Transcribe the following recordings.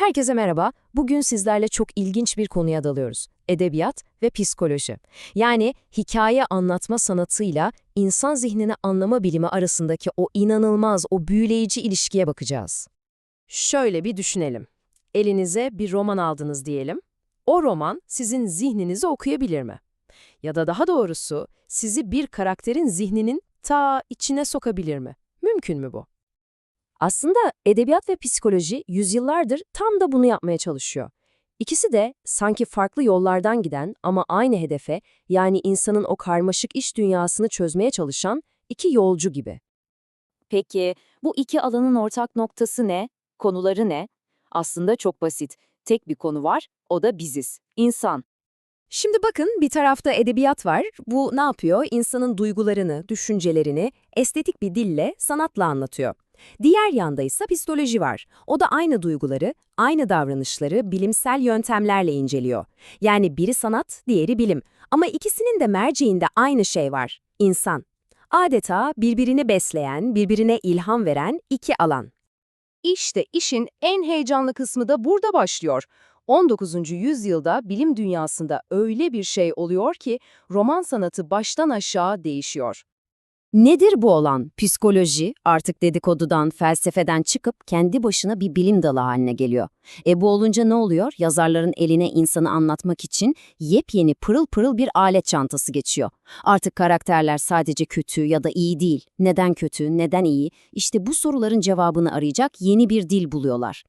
Herkese merhaba. Bugün sizlerle çok ilginç bir konuya dalıyoruz. Edebiyat ve psikoloji. Yani hikaye anlatma sanatıyla insan zihnini anlama bilimi arasındaki o inanılmaz, o büyüleyici ilişkiye bakacağız. Şöyle bir düşünelim. Elinize bir roman aldınız diyelim. O roman sizin zihninizi okuyabilir mi? Ya da daha doğrusu sizi bir karakterin zihninin ta içine sokabilir mi? Mümkün mü bu? Aslında edebiyat ve psikoloji yüzyıllardır tam da bunu yapmaya çalışıyor. İkisi de sanki farklı yollardan giden ama aynı hedefe yani insanın o karmaşık iş dünyasını çözmeye çalışan iki yolcu gibi. Peki bu iki alanın ortak noktası ne? Konuları ne? Aslında çok basit. Tek bir konu var, o da biziz, insan. Şimdi bakın bir tarafta edebiyat var. Bu ne yapıyor? İnsanın duygularını, düşüncelerini estetik bir dille, sanatla anlatıyor. Diğer yanda ise psikoloji var. O da aynı duyguları, aynı davranışları bilimsel yöntemlerle inceliyor. Yani biri sanat, diğeri bilim. Ama ikisinin de merceğinde aynı şey var, insan. Adeta birbirini besleyen, birbirine ilham veren iki alan. İşte işin en heyecanlı kısmı da burada başlıyor. 19. yüzyılda bilim dünyasında öyle bir şey oluyor ki roman sanatı baştan aşağı değişiyor. Nedir bu olan? Psikoloji artık dedikodudan, felsefeden çıkıp kendi başına bir bilim dalı haline geliyor. E bu olunca ne oluyor? Yazarların eline insanı anlatmak için yepyeni pırıl pırıl bir alet çantası geçiyor. Artık karakterler sadece kötü ya da iyi değil. Neden kötü, neden iyi? İşte bu soruların cevabını arayacak yeni bir dil buluyorlar.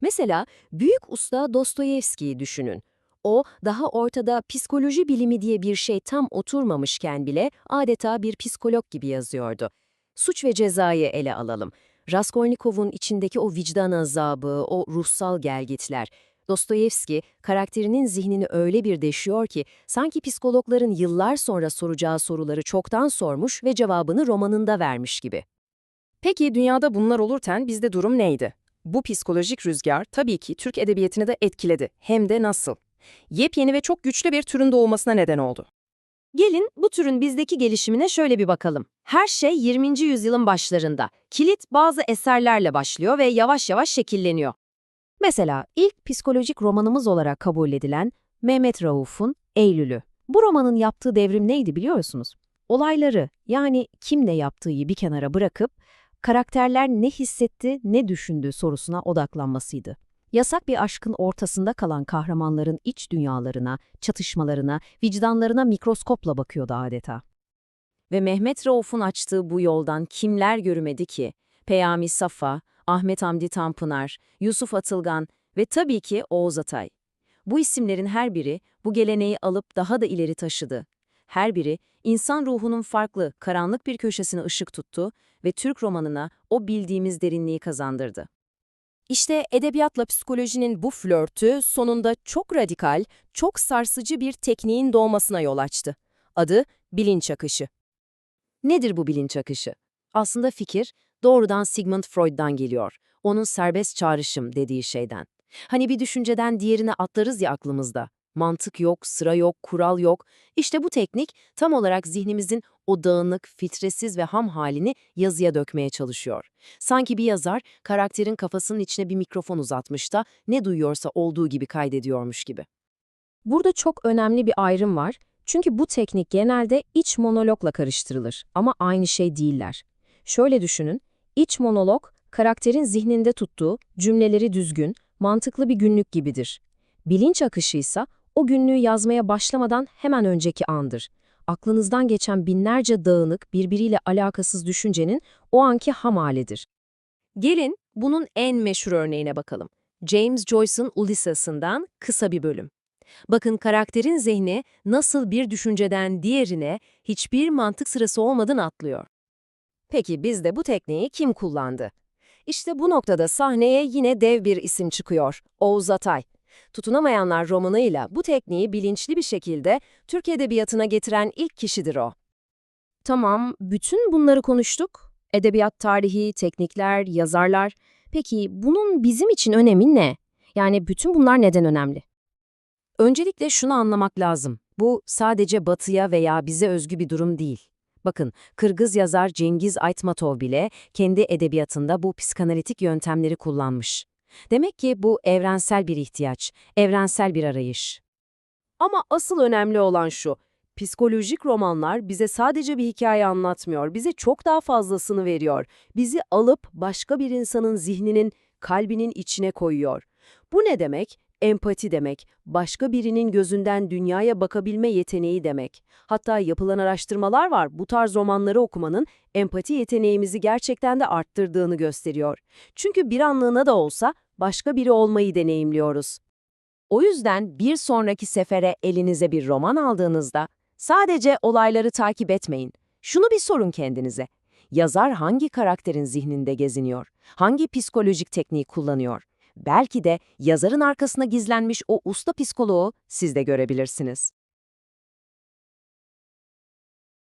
Mesela büyük usta Dostoyevski'yi düşünün. O, daha ortada psikoloji bilimi diye bir şey tam oturmamışken bile adeta bir psikolog gibi yazıyordu. Suç ve cezayı ele alalım. Raskolnikov'un içindeki o vicdan azabı, o ruhsal gelgitler. Dostoyevski, karakterinin zihnini öyle bir deşiyor ki, sanki psikologların yıllar sonra soracağı soruları çoktan sormuş ve cevabını romanında vermiş gibi. Peki dünyada bunlar olurken bizde durum neydi? Bu psikolojik rüzgar tabii ki Türk edebiyatını da etkiledi. Hem de nasıl? Yepyeni ve çok güçlü bir türün doğmasına neden oldu. Gelin bu türün bizdeki gelişimine şöyle bir bakalım. Her şey 20. yüzyılın başlarında. Kilit bazı eserlerle başlıyor ve yavaş yavaş şekilleniyor. Mesela ilk psikolojik romanımız olarak kabul edilen Mehmet Rauf'un Eylül'ü. Bu romanın yaptığı devrim neydi biliyorsunuz? Olayları yani kim ne yaptığı bir kenara bırakıp karakterler ne hissetti, ne düşündü sorusuna odaklanmasıydı. Yasak bir aşkın ortasında kalan kahramanların iç dünyalarına, çatışmalarına, vicdanlarına mikroskopla bakıyordu adeta. Ve Mehmet Rauf'un açtığı bu yoldan kimler görmedi ki? Peyami Safa, Ahmet Hamdi Tanpınar, Yusuf Atılgan ve tabii ki Oğuz Atay. Bu isimlerin her biri bu geleneği alıp daha da ileri taşıdı. Her biri insan ruhunun farklı, karanlık bir köşesine ışık tuttu ve Türk romanına o bildiğimiz derinliği kazandırdı. İşte edebiyatla psikolojinin bu flörtü sonunda çok radikal, çok sarsıcı bir tekniğin doğmasına yol açtı. Adı bilinç akışı. Nedir bu bilinç akışı? Aslında fikir doğrudan Sigmund Freud'dan geliyor. Onun serbest çağrışım dediği şeyden. Hani bir düşünceden diğerine atlarız ya aklımızda. Mantık yok, sıra yok, kural yok. İşte bu teknik tam olarak zihnimizin o dağınık, filtresiz ve ham halini yazıya dökmeye çalışıyor. Sanki bir yazar karakterin kafasının içine bir mikrofon uzatmış da ne duyuyorsa olduğu gibi kaydediyormuş gibi. Burada çok önemli bir ayrım var. Çünkü bu teknik genelde iç monologla karıştırılır ama aynı şey değiller. Şöyle düşünün, iç monolog karakterin zihninde tuttuğu cümleleri düzgün, mantıklı bir günlük gibidir. Bilinç akışı ise o günlüğü yazmaya başlamadan hemen önceki andır. Aklınızdan geçen binlerce dağınık, birbiriyle alakasız düşüncenin o anki ham. Gelin bunun en meşhur örneğine bakalım. James Joyce'ın Ulysses'ından kısa bir bölüm. Bakın karakterin zihni nasıl bir düşünceden diğerine hiçbir mantık sırası olmadan atlıyor. Peki bizde bu tekniği kim kullandı? İşte bu noktada sahneye yine dev bir isim çıkıyor, Oğuz Atay. Tutunamayanlar romanıyla bu tekniği bilinçli bir şekilde Türk edebiyatına getiren ilk kişidir o. Tamam, bütün bunları konuştuk. Edebiyat tarihi, teknikler, yazarlar. Peki bunun bizim için önemi ne? Yani bütün bunlar neden önemli? Öncelikle şunu anlamak lazım. Bu sadece batıya veya bize özgü bir durum değil. Bakın, Kırgız yazar Cengiz Aytmatov bile kendi edebiyatında bu psikanalitik yöntemleri kullanmış. Demek ki bu evrensel bir ihtiyaç, evrensel bir arayış. Ama asıl önemli olan şu, psikolojik romanlar bize sadece bir hikaye anlatmıyor, bize çok daha fazlasını veriyor. Bizi alıp başka bir insanın zihninin, kalbinin içine koyuyor. Bu ne demek? Empati demek, başka birinin gözünden dünyaya bakabilme yeteneği demek. Hatta yapılan araştırmalar var bu tarz romanları okumanın empati yeteneğimizi gerçekten de arttırdığını gösteriyor. Çünkü bir anlığına da olsa başka biri olmayı deneyimliyoruz. O yüzden bir sonraki sefere elinize bir roman aldığınızda sadece olayları takip etmeyin. Şunu bir sorun kendinize. Yazar hangi karakterin zihninde geziniyor? Hangi psikolojik tekniği kullanıyor? Belki de yazarın arkasına gizlenmiş o usta psikoloğu siz de görebilirsiniz.